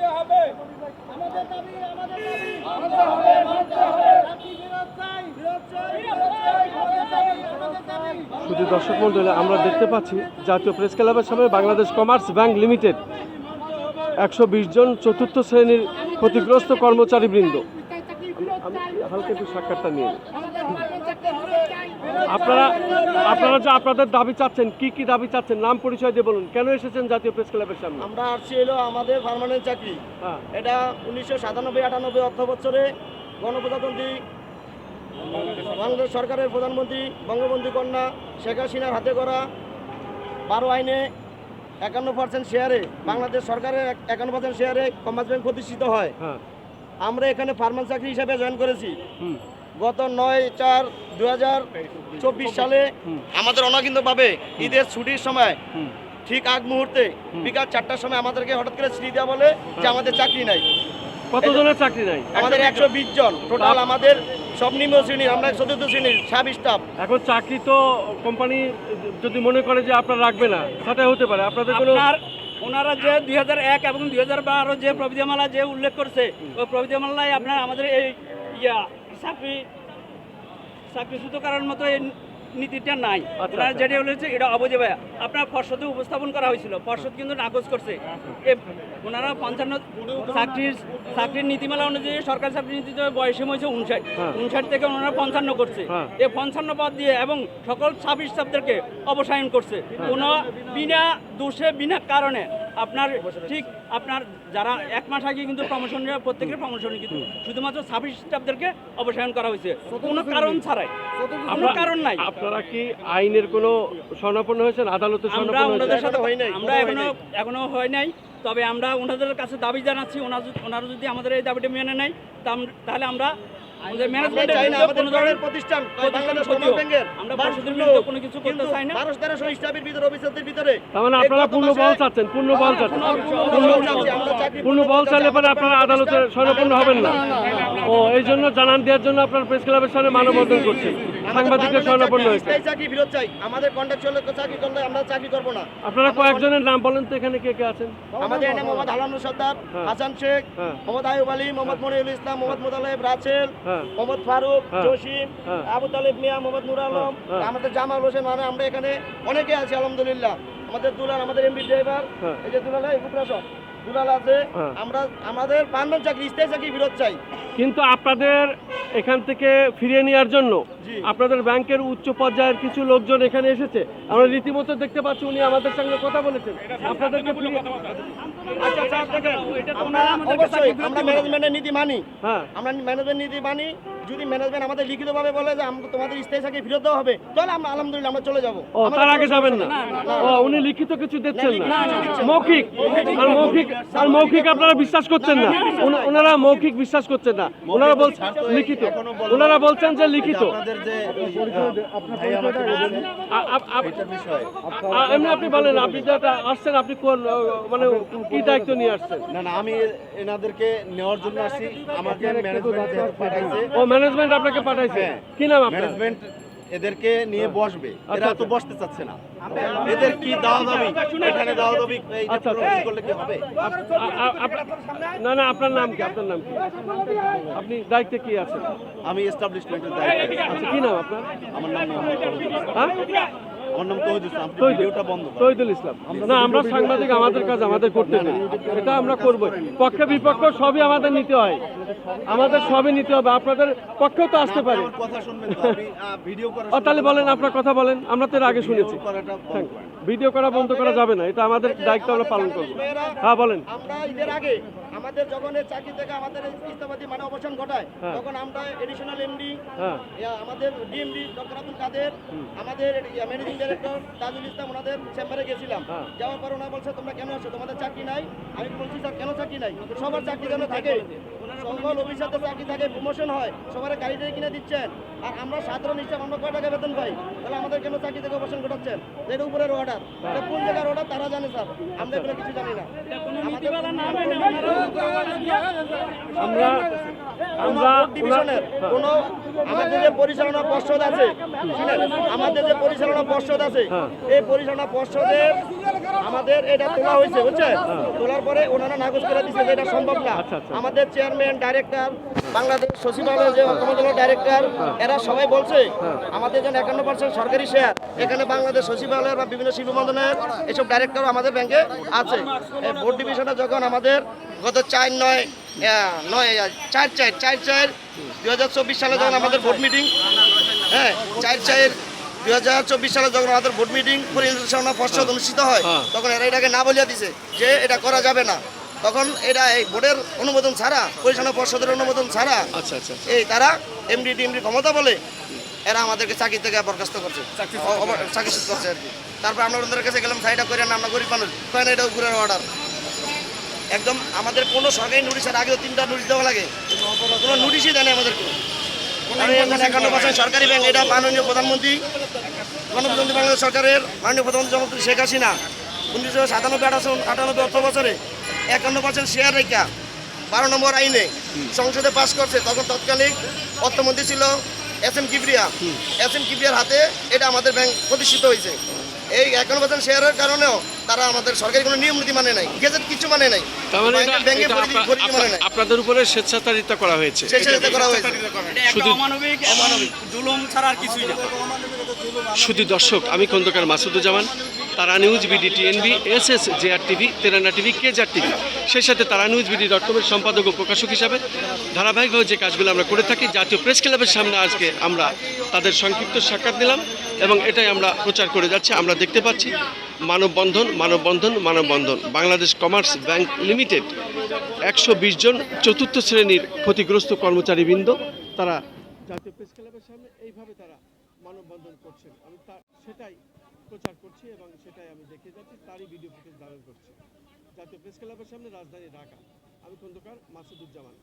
মানতে হবে। আমাদের দাবি আমাদের দাবি। মানতে হবে মানতে হবে। শুধু দর্শক মন্ডলী আমরা দেখতে পাচ্ছি জাতীয় প্রেস ক্লাবের সামনে বাংলাদেশ কমার্স ব্যাংক লিমিটেড। একশো বিশ জন চতুর্থ শ্রেণির ক্ষতিগ্রস্ত কর্মচারীবৃন্দ। হালকা একটু সাক্ষাৎটা নিয়ে নিই। আপনারা আপনারা যে আপনাদের দাবি চাচ্ছেন কি কি দাবি চাচ্ছেন নাম পরিচয় দিয়ে বলুন। কেন এসেছেন জাতীয় প্রেস ক্লাবের সামনে? আমরা আসছি হলো আমাদের পার্মানেন্ট চাকরি। হ্যাঁ। এটা উনিশশো সাতানব্বই আটানব্বই অর্থ বছরে গণপ্রজাতন্ত্রী বাংলাদেশ সরকারের প্রধানমন্ত্রী বঙ্গবন্ধু কন্যা শেখ হাসিনার হাতে করা বারো আইনে একান্ন পার্সেন্ট শেয়ারে বাংলাদেশ সরকারের এক- একান্ন পার্সেন্ট শেয়ারে কমার্স ব্যাংক প্রতিষ্ঠিত হয়। হ্যাঁ। আমরা এখানে ফার্মান চাকরি হিসাবে জয়েন করেছি। গত নয় চার দু হাজার চব্বিশ সালে। আমাদের অনাকিন্তভাবে ঈদের ছুটির সময় ঠিক আগ মুহূর্তে বিকাল চারটার সময় আমাদেরকে হঠাৎ করে চিঠি দেওয়া বলে যে আমাদের চাকরি নাই। কতজনের চাকরি নাই? আমাদের একশো বিশ জন। টোটাল আমাদের সব নিম্ন শ্রেণির আমরা চতুর্থ শ্রেণির সাব স্টাফ এখন চাকরি তো কোম্পানি যদি মনে করে যে আপনার রাখবে না সেটা হতে পারে। আপনাদের কোনো ওনারা যে দুই এক এবং দুই বারো যে প্রবিধামালা যে উল্লেখ করছে ওই প্রবিধামালায় আপনার আমাদের এই ইয়া চাকরি চাকরিচ্যুত করার মতো এই নীতিটা নাই। আচ্ছা, আচ্ছা। যেটা বলেছে এটা অবজেবা আপনার পর্ষদে উপস্থাপন করা হয়েছিল। পর্ষদ কিন্তু নাকচ করছে। এ ওনারা পঞ্চান্ন চাকরির চাকরির নীতিমালা অনুযায়ী সরকারি চাকরি নীতিতে বয়সে হয়েছে উনষাট। হ্যাঁ। উনষাট থেকে ওনারা পঞ্চান্ন করছে। এ পঞ্চান্ন পদ দিয়ে এবং সকল ছাব্বিশ স্টাফদেরকে অবসায়ন করছে। কোনো বিনা দোষে বিনা কারণে আপনার ঠিক আপনার যারা এক মাস আগে কিন্তু প্রমোশন প্রত্যেকের প্রমোশন কিন্তু শুধুমাত্র ছাব্বিশ স্টাফদেরকে অবসায়ন করা হয়েছে। কোনো কারণ ছাড়াই। কোনো কারণ নাই। আপনারা কি আইনের কোনো স্বর্ণাপন্ন হয়েছেন? আদালতে আমরা ওনাদের সাথে হয় নাই, আমরা এখনও এখনও হয় নাই। তবে আমরা ওনাদের কাছে দাবি জানাচ্ছি ওনারা যদি- ওনারা যদি আমাদের এই দাবিটা মেনে নেয় তা তাহলে আমরা প্রতিষ্ঠান মানে আপনারা পূর্ণ বল চাচ্ছেন পূর্ণ বল চাচ্ছেন। পূর্ণ বল চাচ্ছি, আমরা চাকরি পূর্ণ বল চাইলে পরে আপনারা আদালতে সরপূর্ণ হবেন না। ও এই জন্য জানান দেওয়ার জন্য আপনার প্রেস ক্লাবের সামনে মানববন্ধন করছেন সাংবাদিকদের স্বর্ণপন্ন হয়েছে চাকরি ফেরত চাই আমাদের কন্ট্রাকচুয়াল চাকরি করলে আমরা চাকরি করব না আপনারা কয়েকজনের নাম বলেন তো এখানে কে কে আছেন আমাদের এনে মোহাম্মদ হালানু সর্দার হ্যাঁ। হাসান শেখ হ্যাঁ। মোহাম্মদ আয়ুব আলী মোহাম্মদ মনিরুল ইসলাম মোহাম্মদ মোতালেব রাসেল হ্যাঁ মোহাম্মদ ফারুক হ্যাঁ। জসিম হ্যাঁ। আবু তালেব মিয়া মোহাম্মদ নুর আলম হ্যাঁ। আমাদের জামাল হোসেন মানে আমরা এখানে অনেকে আছি আলহামদুলিল্লাহ আমাদের দুলাল আমাদের এমবি ড্রাইভার হ্যাঁ। এই যে দুলাল এই দুলাল আছে হ্যাঁ। আমরা আমাদের পারমানেন্ট চাকরি স্থায়ী চাকরি বিরোধ চাই। কিন্তু আপনাদের এখান থেকে ফিরিয়ে নেওয়ার জন্য আপনাদের ব্যাংকের উচ্চ পর্যায়ের কিছু লোকজন এখানে এসেছে। আমরা রীতিমতো দেখতে পাচ্ছি উনি আমাদের সঙ্গে কথা বলেছেন। আপনাদেরকে আচ্ছা আচ্ছা দেখেন আমরা অবশ্যই আমরা ম্যানেজমেন্টের নীতি মানি। হ্যাঁ। আমরা ম্যানেজমেন্ট নীতি মানি যদি ম্যানেজমেন্ট আমাদের লিখিতভাবে বলে যে আমরা তোমাদের স্থায়ী চাকরি ফেরত দেওয়া হবে তাহলে আমরা আলহামদুলিল্লাহ আমরা চলে যাব। ও তার আগে যাবেন না? ও উনি লিখিত কিছু দিচ্ছেন না। মৌখিক আর মৌখিক আর মৌখিক আপনারা বিশ্বাস করছেন না। ওনারা মৌখিক বিশ্বাস করছেন না। ওনারা বলছেন লিখিত। ওনারা বলছেন যে লিখিত। এমনি আপনি বলেন আপনি যেটা আসছেন আপনি কোন মানে কি দায়িত্ব নিয়ে আসছেন? না না আমি এনাদেরকে নেওয়ার জন্য আসছি। আমাকে ম্যানেজমেন্ট পাঠাইছে ও ম্যানেজমেন্ট আপনাকে পাঠাইছে। হ্যাঁ। কি নাম আপনার? ম্যানেজমেন্ট এদেরকে নিয়ে বসবে। আচ্ছা, এরা তো আচ্ছা। বসতে চাচ্ছে না। এদের কি দাওয়া দাবি এখানে দাওয়া দাবি আচ্ছা। করলে কি হবে? না না আপনার নাম কি? আপনার নাম কি? আপনি দায়িত্বে কি আছেন? আমি এস্টাবলিশমেন্টের দায়িত্বে আচ্ছা কি নাম আপনার? আমার নাম। হ্যাঁ? আমার নাম তৌহিদুল ইসলাম না আমরা সাংবাদিক আমাদের কাজ আমাদের করতে নেই এটা আমরা করব পক্ষে বিপক্ষ সবই আমাদের নিতে হয়। আমাদের সবই নিতে হবে। আপনাদের পক্ষেও তো আসতে পারে। ও তাহলে বলেন আপনার কথা বলেন। আমরা তো এর আগে শুনেছি। ভিডিও করা বন্ধ করা যাবে না এটা আমাদের দায়িত্ব আমরা পালন করব। হ্যাঁ বলেন। আমরা ঈদের আগে আমাদের যখন এই চাকরি থেকে আমাদের ইস্তাবাদী মানে অবসান ঘটায় হ্যাঁ। তখন আমরা এডিশনাল এমডি হ্যাঁ। আমাদের ডিএমডি ডক্টর আব্দুল কাদের আমাদের ম্যানেজিং ডাইরেক্টর তাজুল ইসলাম ওনাদের চেম্বারে গেছিলাম। হ্যাঁ। যাওয়ার পর ওনারা বলছে তোমরা কেন আসছো তোমাদের চাকরি নাই? আমি বলছি স্যার কেন চাকরি নাই? সবার চাকরি যেন থাকে। সকল অফিসারদের চাকরি থাকে প্রমোশন হয় সবার গাড়ি টাড়ি কিনে দিচ্ছেন। আর আমরা সাধারণ হিসাবে আমরা কয় টাকা বেতন পাই? তাহলে আমাদের কেন চাকরি থেকে অবসান ঘটাচ্ছেন? এটা উপরের অর্ডার এটা কোন জায়গার অর্ডার তারা জানে স্যার। আমরা এগুলো কিছু জানি না। আমরা আমরা ডিভিশনের কোন আমাদের যে পরিচালনা পর্ষদ আছে আমাদের যে পরিচালনা পর্ষদ আছে হ্যাঁ। এই পরিচালনা পর্ষদের আমাদের এটা তোলা হয়েছে বুঝছেন তোলার পরে ওনারা নাকচ করে দিচ্ছে যে এটা সম্ভব না হ্যাঁ। আচ্ছা, আচ্ছা। আমাদের চেয়ারম্যান ডাইরেক্টর বাংলাদেশ সচিবালয়ের যে অর্থমন্ত্রণালয় ডাইরেক্টর হ্যাঁ। এরা সবাই বলছে আমাদের যেন একান্ন পার্সেন্ট সরকারি শেয়ার এখানে বাংলাদেশ সচিবালয়ের বা বিভিন্ন শিল্প মন্ত্রণালয়ের এসব ডাইরেক্টর আমাদের ব্যাংকে আছে এই বোর্ড ডিভিশনে যখন আমাদের গত চার নয় নয় চার চার চার চার দুই হাজার চব্বিশ সালে যখন আমাদের বোর্ড মিটিং হ্যাঁ চার চার দুই হাজার চব্বিশ সালে যখন আমাদের বোর্ড মিটিং পরিচালনা পর্ষদ অনুষ্ঠিত হয় হ্যাঁ। তখন এরা এটাকে না বলিয়া দিছে যে এটা করা যাবে না। তখন এটা এই বোর্ডের অনুমোদন ছাড়া পরিচালনা পর্ষদের অনুমোদন ছাড়া আচ্ছা আচ্ছা এই তারা এমডি টিএমডি ক্ষমতা বলে এরা আমাদেরকে চাকরি থেকে বরখাস্ত করছে। অব- করছে আর কি। তারপর আমরা ওদের কাছে গেলাম সাইডা করে না আমরা গরিব মানুষ কয় না এটা ঘুরের অর্ডার একদম আমাদের কোনো সরকারি নোটিশের আগেও তিনটা নোটিশ দেওয়া লাগে। কোনো নোটিশই দেয় না আমাদেরকে। একান্ন পার্সেন্ট সরকারি ব্যাংক এটা মাননীয় প্রধানমন্ত্রী। গণপ্রজাতন্ত্রী বাংলাদেশ সরকারের মাননীয় প্রধানমন্ত্রী জনপ্রিয় শেখ হাসিনা উনিশশো সাতানব্বই আঠাশো আটানব্বই অর্থ বছরে একান্ন পার্সেন্ট শেয়ার রেখা বারো নম্বর আইনে সংসদে পাশ করছে। তখন তৎকালীন অর্থমন্ত্রী ছিল S M Kibria. S M কিবরিয়ার হাতে এটা আমাদের ব্যাংক প্রতিষ্ঠিত হয়েছে। এই একান্ন পার্সেন্ট শেয়ারের কারণেও তারা আমাদের সরকারি কোনো নিয়ম নীতি মানে নাই গেজেট কিছু মানে নাই মানে মানে নাই। আপনাদের উপরে স্বেচ্ছাচারিতা করা হয়েছে। শেষে করা হয়েছে। এটা একটা শুধু- অমানবিক অমানবিক। জুলুম ছাড়া আর কিছুই না। শুধু দর্শক আমি খন্দকার মাসুদুজ্জামান। তারা news BD TNB S S JR TV তেরানা TV কেজার টিভি সেই সাথে তারা নিউজ বিডি ডট কমের সম্পাদক ও প্রকাশক হিসাবে ধারাবাহিকভাবে যে কাজগুলো আমরা করে থাকি, জাতীয় প্রেস ক্লাবের সামনে আজকে আমরা তাদের সংক্ষিপ্ত সাক্ষাৎ নিলাম এবং এটাই আমরা প্রচার করে যাচ্ছি। আমরা দেখতে পাচ্ছি মানববন্ধন মানববন্ধন মানববন্ধন। বাংলাদেশ কমার্স ব্যাংক লিমিটেড একশো বিশ জন চতুর্থ শ্রেণির ক্ষতিগ্রস্ত কর্মচারীবৃন্দ, তারা জাতীয় প্রেস ক্লাবের সামনে এইভাবে তারা মানববন্ধন করছেন। আমি তা সেটাই প্রচার করছি এবং সেটাই আমি দেখে যাচ্ছি, তারই ভিডিও ফুটেজ ধারণ করছি। জাতীয় প্রেস ক্লাবের সামনে রাজধানী ঢাকা। আমি খন্দকার মাসুদুজ্জামান।